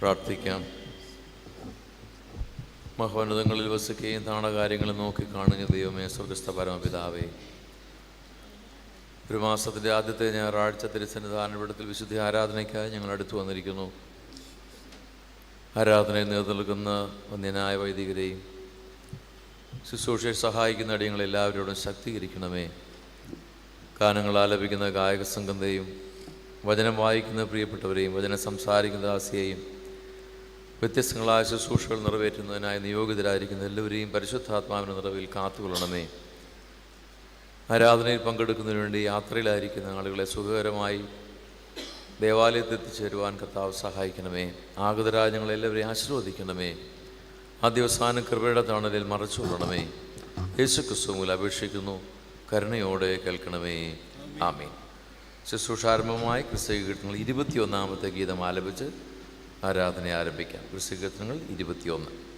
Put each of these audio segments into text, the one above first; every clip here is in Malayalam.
പ്രാർത്ഥിക്കാം. മഹോന്നതങ്ങളിൽ വസിക്കുകയും താണ കാര്യങ്ങൾ നോക്കി കാണുന്ന ദൈവമേ സ്വർഗസ്ഥ പരമപിതാവേ. ഒരു മാസത്തിന്റെ ആദ്യത്തെ ഞായറാഴ്ച തിരുസന്നിധാനപീഠത്തിൽ വിശുദ്ധി ആരാധനയ്ക്കായി ഞങ്ങൾ അടുത്തു വന്നിരിക്കുന്നു. ആരാധനയിൽ നേതൃത്വം നൽകുന്ന വന്യനായ വൈദികരെയും ശുശ്രൂഷയെ സഹായിക്കുന്ന അടിയങ്ങളെല്ലാവരോടും ശക്തീകരിക്കണമേ. ഗാനങ്ങൾ ആലപിക്കുന്ന ഗായക സംഘത്തെയും വചനം വായിക്കുന്ന പ്രിയപ്പെട്ടവരെയും വചനം സംസാരിക്കുന്ന ദാസിയെയും വ്യത്യസ്തങ്ങളായ ശുശ്രൂഷകൾ നിറവേറ്റുന്നതിനായി നിയോഗിതരായിരിക്കുന്ന എല്ലാവരെയും പരിശുദ്ധാത്മാവിന്റെ നിറവിൽ കാത്തുകൊള്ളണമേ. ആരാധനയിൽ പങ്കെടുക്കുന്നതിന് വേണ്ടി യാത്രയിലായിരിക്കുന്ന ആളുകളെ സുഖകരമായി ദേവാലയത്തിൽ എത്തിച്ചേരുവാൻ കർത്താവ് സഹായിക്കണമേ. ആഗതരായ ഞങ്ങളെല്ലാവരെയും ആശീർവദിക്കണമേ. ദിവസാന കൃപയുടെ തണലിൽ മറച്ചുകൊള്ളണമേ. യേശു ക്രിസ്തുവിൽ അപേക്ഷിക്കുന്നു. കരുണയോടെ കേൾക്കണമേ. ആമീൻ. ശുശ്രൂഷാരംഭമായി കീർത്തനങ്ങൾ ഇരുപത്തിയൊന്നാമത്തെ ഗീതം ആലപിച്ച് ആരാധന ആരംഭിക്കാം. കീർത്തനങ്ങൾ ഇരുപത്തിയൊന്ന്.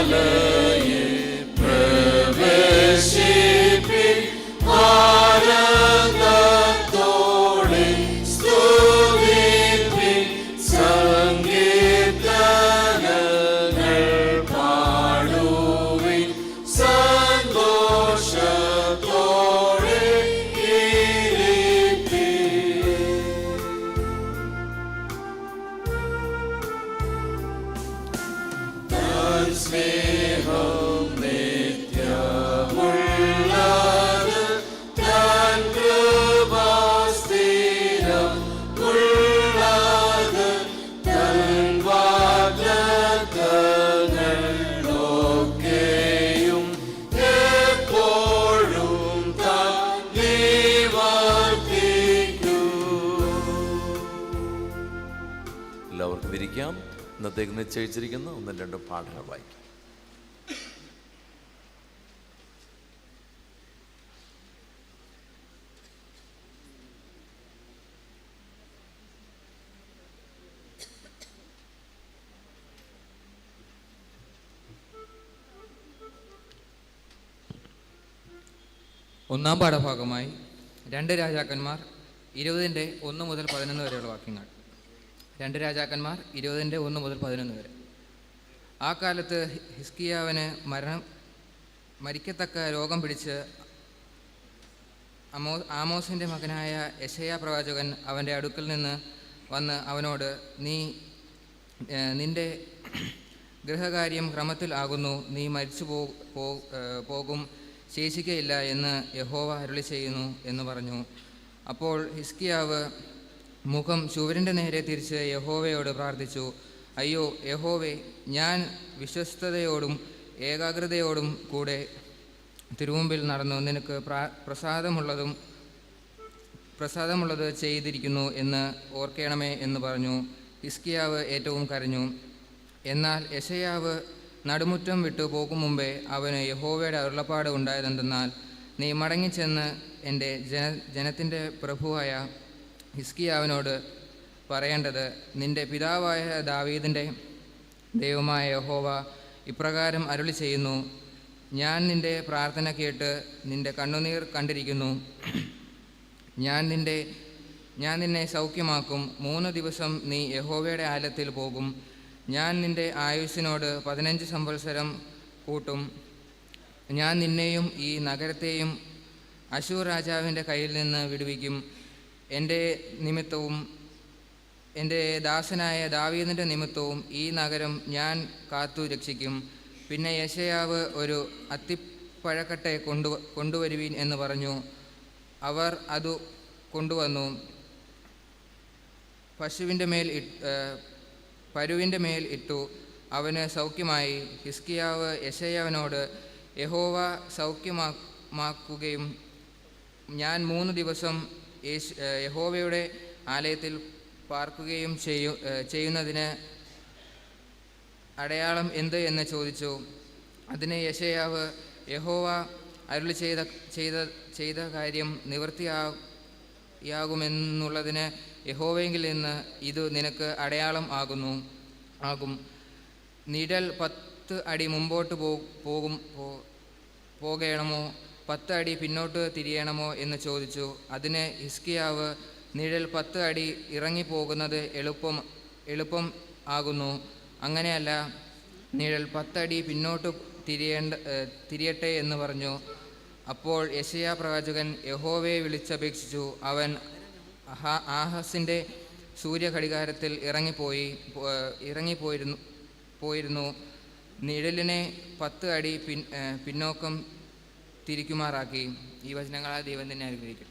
Hallelujah. ഇന്നത്തേക്ക് നിശ്ചയിച്ചിരിക്കുന്ന. ഒന്നും രണ്ടും പാഠങ്ങൾ വായിക്കും. ഒന്നാം പാഠഭാഗമായി രണ്ട് രാജാക്കന്മാർ ഇരുപതിന്റെ ഒന്ന് മുതൽ പതിനൊന്ന് വരെയുള്ള വാക്യങ്ങൾ. രണ്ട് രാജാക്കന്മാർ ഇരുപതിന്റെ ഒന്ന് മുതൽ പതിനൊന്ന് വരെ. ആ കാലത്ത് ഹിസ്കിയാവിന് മരണം മരിക്കത്തക്ക രോഗം പിടിച്ച് അമോ ആമോസിന്റെ മകനായ യശയ പ്രവാചകൻ അവന്റെ അടുക്കൽ നിന്ന് വന്ന് അവനോട് നീ നിന്റെ ഗൃഹകാര്യം ക്രമത്തിൽ ആകുന്നു. നീ മരിച്ചു പോകും. ശേഷിക്കയില്ല എന്ന് യഹോവ അരുളി ചെയ്യുന്നു എന്ന് പറഞ്ഞു. അപ്പോൾ ഹിസ്കിയാവ് മുഖം ചുവരിന്റെ നേരെ തിരിച്ച് യഹോവയോട് പ്രാർത്ഥിച്ചു. അയ്യോ യഹോവേ ഞാൻ വിശ്വസ്തയോടും ഏകാഗ്രതയോടും കൂടെ തിരുമുമ്പിൽ നടന്നു. നിനക്ക് പ്രസാദമുള്ളതും പ്രസാദമുള്ളത് ചെയ്തിരിക്കുന്നു എന്ന് ഓർക്കണമേ എന്ന് പറഞ്ഞു. ഹിസ്കിയാവ് ഏറ്റവും കരഞ്ഞു. എന്നാൽ യശയാവ് നടുമുറ്റം വിട്ടു പോകും മുമ്പേ അവന് യഹോവയുടെ അരുളപ്പാട് ഉണ്ടായതെന്തെന്നാൽ നീ മടങ്ങിച്ചെന്ന് എന്റെ ജന ജനത്തിന്റെ പ്രഭുവായ ഹിസ്കിയാവിനോട് പറയേണ്ടത് നിന്റെ പിതാവായ ദാവീദിന്റെ ദൈവമായ യഹോവ ഇപ്രകാരം അരുളി ചെയ്യുന്നു. ഞാൻ നിന്റെ പ്രാർത്ഥന കേട്ട് നിന്റെ കണ്ണുനീർ കണ്ടിരിക്കുന്നു. ഞാൻ നിന്റെ ഞാൻ നിന്നെ സൗഖ്യമാക്കും. മൂന്ന് ദിവസം നീ യഹോവയുടെ ആലത്തിൽ പോകും. ഞാൻ നിന്റെ ആയുസ്സിനോട് പതിനഞ്ച് സംവത്സരം കൂട്ടും. ഞാൻ നിന്നെയും ഈ നഗരത്തെയും അശൂർ രാജാവിന്റെ കയ്യിൽ നിന്ന് വിടുവിക്കും. എന്റെ നിമിത്തവും എന്റെ ദാസനായ ദാവീദിന്റെ നിമിത്തവും ഈ നഗരം ഞാൻ കാത്തു രക്ഷിക്കും. പിന്നെ യശയാവ് ഒരു അത്തിപ്പഴക്കട്ടെ കൊണ്ടു കൊണ്ടുവരുവീൻ എന്ന് പറഞ്ഞു. അവർ അതു കൊണ്ടുവന്നു. പശുവിന്റെ മേൽ പരുവിന്റെ മേൽ ഇട്ടു. അവന് സൗഖ്യമായി. ഹിസ്കിയാവ് യശയാവിനോട് യഹോവ സൗഖ്യമാക്കുകയും ഞാൻ മൂന്ന് ദിവസം യേശു യഹോവയുടെ ആലയത്തിൽ പാർക്കുകയും ചെയ്യു ചെയ്യുന്നതിന് അടയാളം എന്ത് എന്ന് ചോദിച്ചു. അതിന് യശയാവ് യഹോവ അരുളി ചെയ്ത ചെയ്ത ചെയ്ത കാര്യം നിവൃത്തിയാകുമെന്നുള്ളതിന് യഹോവയെങ്കിൽ നിന്ന് ഇത് നിനക്ക് അടയാളം ആകുന്നു ആകും. നിഴൽ പത്ത് അടി മുമ്പോട്ട് പോകും പോകണമോ? പത്ത് അടി പിന്നോട്ട് തിരിയണമോ എന്ന് ചോദിച്ചു. അതിന് ഹിസ്കിയാവ് നിഴൽ പത്ത് അടി ഇറങ്ങിപ്പോകുന്നത് എളുപ്പം എളുപ്പം ആകുന്നു. അങ്ങനെയല്ല നിഴൽ പത്തടി പിന്നോട്ട് തിരിയേണ്ട തിരിയട്ടെ എന്ന് പറഞ്ഞു. അപ്പോൾ യശയാ പ്രവാചകൻ യഹോവയെ വിളിച്ചപേക്ഷിച്ചു. അവൻ ആഹ- ആഹസിന്റെ സൂര്യഘടികാരത്തിൽ ഇറങ്ങിപ്പോയി ഇറങ്ങിപ്പോയിരുന്നു പോയിരുന്നു. നിഴലിനെ പത്ത് അടി പിന്നോക്കം തിരിക്കുമാറാക്കി ഈ വചനങ്ങളാൽ ദൈവം തന്നെ അനുഗ്രഹിക്കും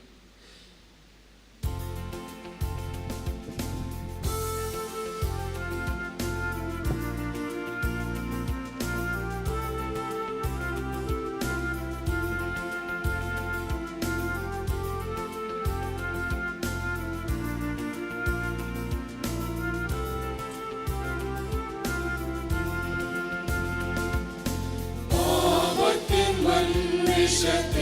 Krishna.